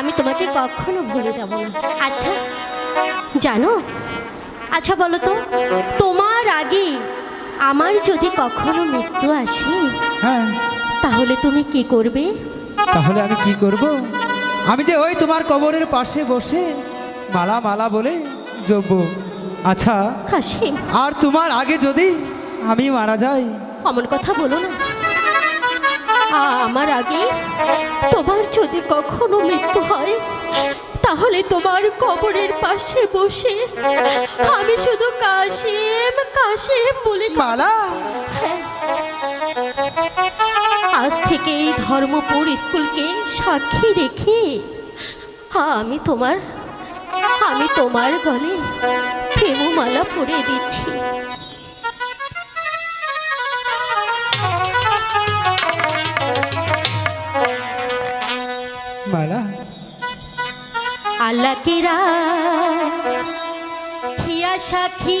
আমি তোমাকে কখনো ভুলে যাব না। আচ্ছা জানো? আচ্ছা বলো তো তোমার আগে আমার যদি কখনো মৃত্যু আসে হ্যাঁ। তাহলে তুমি কি করবে? তাহলে আমি কি করব? আমি যে ওই তোমার কবরের পাশে বসে মালা মালা বলে জপব। আচ্ছা আর তোমার আগে যদি আমি মারা যাই? অমন কথা বলো না। আমার আগে তোমার যদি কখনো মৃত্যু হয় তাহলে তোমার কবরের পাশে বসে আমি শুধু কাশিম কাশিম বলে মালা! আজ থেকে এই ধর্মপুর স্কুলকে সাক্ষী রেখে আমি তোমার আমি তোমার গলে প্রেমমালা পরিয়ে দিচ্ছি। মালা আল্লাহ সাথী